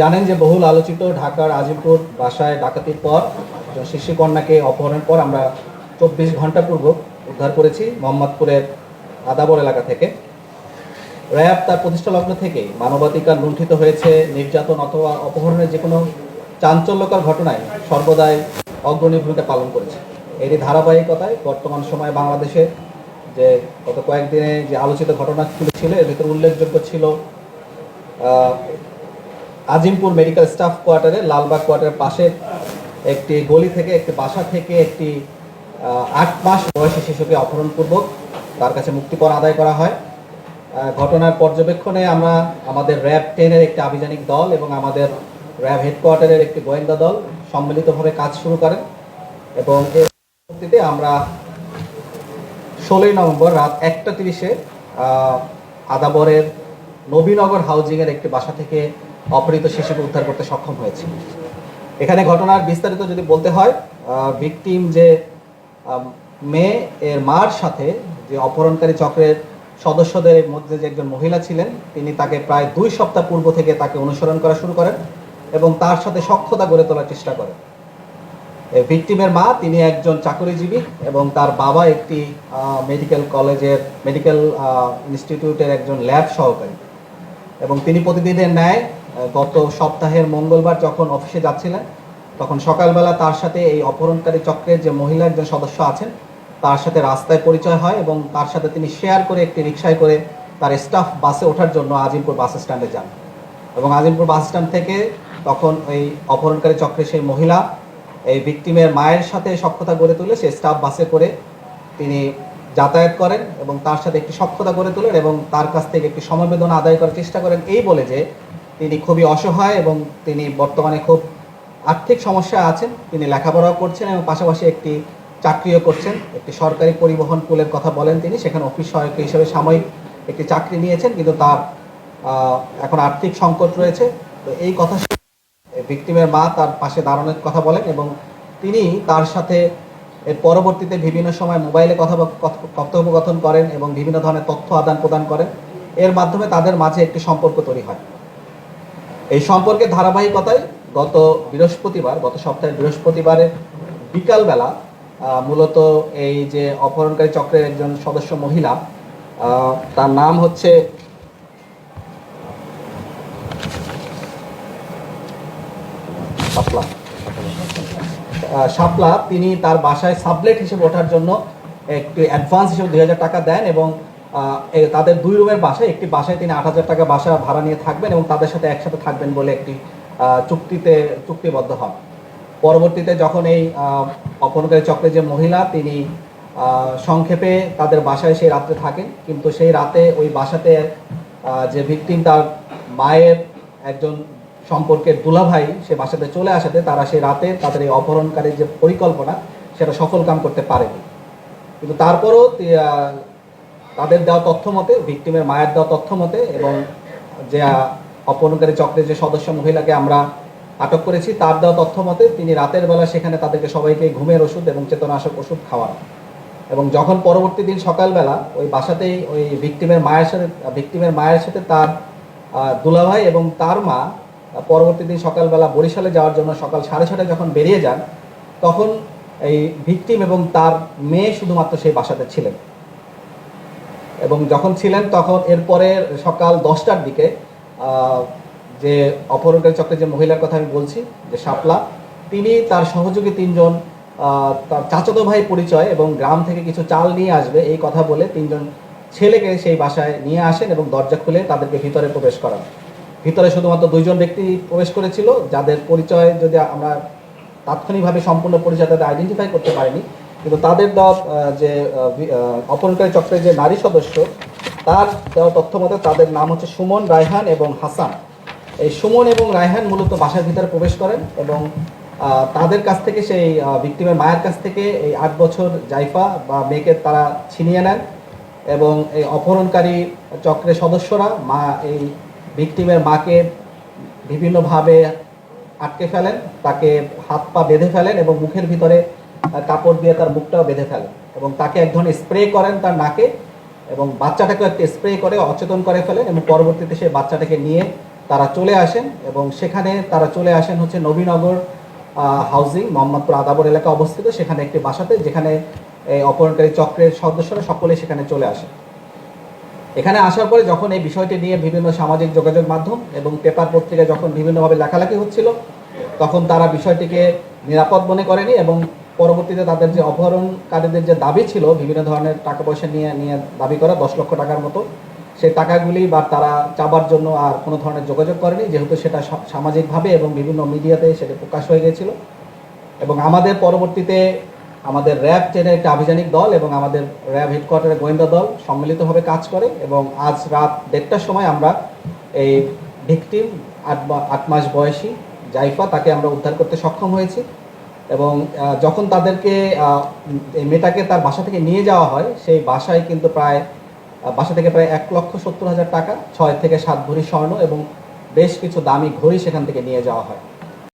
জানেন যে বহুল আলোচিত ঢাকার আজিমপুর বাসায় ডাকাতির পর একজন শিশু কন্যাকে অপহরণের পর আমরা চব্বিশ ঘণ্টা পূর্বক উদ্ধার করেছি মোহাম্মদপুরের আদাবর এলাকা থেকে। র্যাব তার প্রতিষ্ঠা লগ্ন থেকেই মানবাধিকার লুণ্ঠিত হয়েছে, নির্যাতন অথবা অপহরণের যে কোনো চাঞ্চল্যকর ঘটনায় সর্বদাই অগ্রণী ভূমিকা পালন করেছে। এরই ধারাবাহিকতায় বর্তমান সময়ে বাংলাদেশে যে গত কয়েকদিনে যে আলোচিত ঘটনাগুলো ছিল, এর ভিতরে উল্লেখযোগ্য ছিল আজিমপুর মেডিকেল স্টাফ কোয়ার্টারে, লালবাগ কোয়ার্টারের পাশে একটি গলি থেকে, একটি বাসা থেকে একটি আট মাস বয়সী শিশুকে অপহরণপূর্বক তার কাছে মুক্তিপণ আদায় করা হয়। ঘটনার পর্যবেক্ষণে আমরা আমাদের র্যাব টেনের একটি আভিযানিক দল এবং আমাদের র্যাব হেডকোয়ার্টারের একটি গোয়েন্দা দল সম্মিলিতভাবে কাজ শুরু করেন এবং এর পরবর্তীতে আমরা ষোলোই নভেম্বর রাত একটা তিরিশে আদাবরের নবীনগর হাউজিংয়ের একটি বাসা থেকে অপহৃত শিশুকে উদ্ধার করতে সক্ষম হয়েছে। এখানে ঘটনার বিস্তারিত যদি বলতে হয় ভিকটিম যে মেয়ে, এর মার সাথে যে অপহরণকারী চক্রের সদস্যদের মধ্যে যে একজন মহিলা ছিলেন, তিনি তাকে প্রায় দুই সপ্তাহ পূর্ব থেকে তাকে অনুসরণ করা শুরু করেন এবং তার সাথে সক্ষতা গড়ে তোলার চেষ্টা করেন। ভিকটিমের মা, তিনি একজন চাকরিজীবী এবং তার বাবা একটি মেডিকেল কলেজের মেডিকেল ইনস্টিটিউটের একজন ল্যাব সহকারী। এবং তিনি প্রতিদিনের ন্যায় গত সপ্তাহের মঙ্গলবার যখন অফিসে যাচ্ছিলেন, তখন সকালবেলা তার সাথে এই অপহরণকারী চক্রের যে মহিলা একজন সদস্য আছেন, তার সাথে রাস্তায় পরিচয় হয় এবং তার সাথে তিনি শেয়ার করে একটি রিক্সায় করে তার স্টাফ বাসে ওঠার জন্য আজিমপুর বাস স্ট্যান্ডে যান। এবং আজিমপুর বাস স্ট্যান্ড থেকে তখন এই অপহরণকারী চক্রের সেই মহিলা, এই ভিকটিমের মায়ের সাথে সক্ষতা গড়ে তুলে সে স্টাফ বাসে করে তিনি যাতায়াত করেন এবং তার সাথে একটি সক্ষতা গড়ে তোলেন এবং তার কাছ থেকে একটি সমবেদনা আদায় করার চেষ্টা করেন। এই বলে যে তিনি খুবই অসহায় এবং তিনি বর্তমানে খুব আর্থিক সমস্যা আছেন। তিনি লেখাপড়াও করছেন এবং পাশাপাশি একটি চাকরিও করছেন। একটি সরকারি পরিবহন পুলের কথা বলেন তিনি, সেখানে অফিস সহায়ক হিসেবে সাময়িক একটি চাকরি নিয়েছেন, কিন্তু তার এখন আর্থিক সংকট রয়েছে। তো এই কথা ভিক্টিমের মা তার পাশে দাঁড়ানোর কথা বলেন এবং তিনি তার সাথে এর পরবর্তীতে বিভিন্ন সময় মোবাইলে কথা কথ- কথোপকথন করেন এবং বিভিন্ন ধরনের তথ্য আদান প্রদান করেন। এর মাধ্যমে তাদের মাঝে একটি সম্পর্ক তৈরি হয়। এই সম্পর্কে ধারাবাহিকতায় গত বৃহস্পতিবার, গত সপ্তাহের বৃহস্পতিবারের বিকালবেলা মূলত এই যে অপহরণকারী চক্রের একজন সদস্য মহিলা তার নাম হচ্ছে শাপলা, তিনি তার বাসায় সাবলেট হিসেবে ওঠার জন্য একটি অ্যাডভান্স হিসেবে দুই হাজার টাকা দেন এবং তাদের দুই রুমের বাসায়, একটি বাসায় তিনি আট হাজার টাকা বাসা ভাড়া নিয়ে থাকবেন এবং তাদের সাথে একসাথে থাকবেন বলে একটি চুক্তিতে, চুক্তিবদ্ধ হন। পরবর্তীতে যখন এই অপহরণকারী চক্রের যে মহিলা, তিনি সংক্ষেপে তাদের বাসায় সেই রাত্রে থাকেন। কিন্তু সেই রাতে ওই বাসাতে যে ভিকটিম তার মায়ের একজন সম্পর্কের দুলাভাই সে বাসাতে চলে আসাতে তারা সেই রাতে তাদের এই অপহরণকারীর যে পরিকল্পনা, সেটা সফল কাম করতে পারেনি। কিন্তু তারপরও তাদের দেওয়া তথ্য মতে ভিকটিমের মায়ের দেওয়া তথ্য মতে এবং যে অপহরণকারী চক্রের যে সদস্য মহিলাকে আমরা আটক করেছি, তার দেওয়া তথ্য মতে তিনি রাতের বেলা সেখানে তাদেরকে সবাইকে ঘুমের ওষুধ এবং চেতনাশক ওষুধ খাওয়ান। এবং যখন পরবর্তী দিন সকালবেলা ওই বাসাতেই ওই ভিকটিমের মায়ের সাথে ভিকটিমের মায়ের সাথে তার দুলাভাই এবং তার মা পরবর্তী দিন সকালবেলা বরিশালে যাওয়ার জন্য সকাল সাড়ে ছটায় যখন বেরিয়ে যান, তখন এই ভিকটিম এবং তার মেয়ে শুধুমাত্র সেই বাসাতে ছিলেন। এবং যখন ছিলেন তখন এরপরে সকাল দশটার দিকে যে অপহরণকারী চক্রের যে মহিলার কথা আমি বলছি, যে শাপলা, তিনি তার সহযোগী তিনজন তার চাচাতো ভাই পরিচয় এবং গ্রাম থেকে কিছু চাল নিয়ে আসবে এই কথা বলে তিনজন ছেলেকে সেই বাসায় নিয়ে আসেন এবং দরজা খুলে তাদেরকে ভিতরে প্রবেশ করান। ভিতরে শুধুমাত্র দুইজন ব্যক্তি প্রবেশ করেছিল, যাদের পরিচয় যদি আমরা তাৎক্ষণিকভাবে সম্পূর্ণ পরিচয় তাদের আইডেন্টিফাই করতে পারিনি কিন্তু তাদের দেওয়া যে অপহরণকারী চক্রের যে নারী সদস্য, তার দেওয়া তথ্য মতে তাদের নাম হচ্ছে সুমন, রায়হান এবং হাসান। এই সুমন এবং রায়হান মূলত বাসার ভিতরে প্রবেশ করেন এবং তাদের কাছ থেকে সেই ভিক্টিমের মায়ের কাছ থেকে এই আট বছর জাইফা বা মেয়েকে তারা ছিনিয়ে নেন এবং এই অপহরণকারী চক্রের সদস্যরা মা, এই ভিক্টিমের মাকে বিভিন্নভাবে আটকে ফেলেন, তাকে হাত পা বেঁধে ফেলেন এবং মুখের ভিতরে কাপড় দিয়ে তার মুখটাও বেঁধে ফেলে এবং তাকে এক ধরনের স্প্রে করেন তার নাকে এবং বাচ্চাটাকেও একটা স্প্রে করে, অচেতন করে ফেলেন এবং পরবর্তীতে সেই বাচ্চাটাকে নিয়ে তারা চলে আসেন এবং সেখানে তারা চলে আসেন হচ্ছে নবীনগর হাউজিং মোহাম্মদপুর আদাবর এলাকা অবস্থিত। সেখানে একটি বাসাতে যেখানে এই অপহরণকারী চক্রের সদস্যরা সকলে সেখানে চলে আসে এখানে আসার পরে যখন এই বিষয়টি নিয়ে বিভিন্ন সামাজিক যোগাযোগ মাধ্যম এবং পেপার পত্রিকায় যখন বিভিন্নভাবে লেখালেখি হচ্ছিল, তখন তারা বিষয়টিকে নিরাপদ মনে করেনি এবং পরবর্তীতে তাদের যে অপহরণকারীদের যে দাবি ছিল, বিভিন্ন ধরনের টাকা পয়সা নিয়ে নিয়ে দাবি করা দশ লক্ষ টাকার মতো, সেই টাকাগুলি বা তারা চাবার জন্য আর কোনো ধরনের যোগাযোগ করেনি, যেহেতু সেটা সামাজিকভাবে এবং বিভিন্ন মিডিয়াতে সেটা প্রকাশ হয়ে গিয়েছিল এবং আমাদের পরবর্তীতে আমাদের র্যাব চেনের একটা আভিযানিক দল এবং আমাদের র্যাব হেডকোয়ার্টারের গোয়েন্দা দল সম্মিলিতভাবে কাজ করে এবং আজ রাত দেড়টার সময় আমরা এই ভিকটিম আট আট মাস বয়সী জাইফা তাকে আমরা উদ্ধার করতে সক্ষম হয়েছি। এবং যখন তাদেরকে মেয়েটাকে তার বাসা থেকে নিয়ে যাওয়া হয়, সেই বাসায় কিন্তু প্রায় বাসা থেকে প্রায় এক লক্ষ সত্তর হাজার টাকা, ছয় থেকে সাত ভরি স্বর্ণ এবং বেশ কিছু দামি ঘড়ি সেখান থেকে নিয়ে যাওয়া হয়।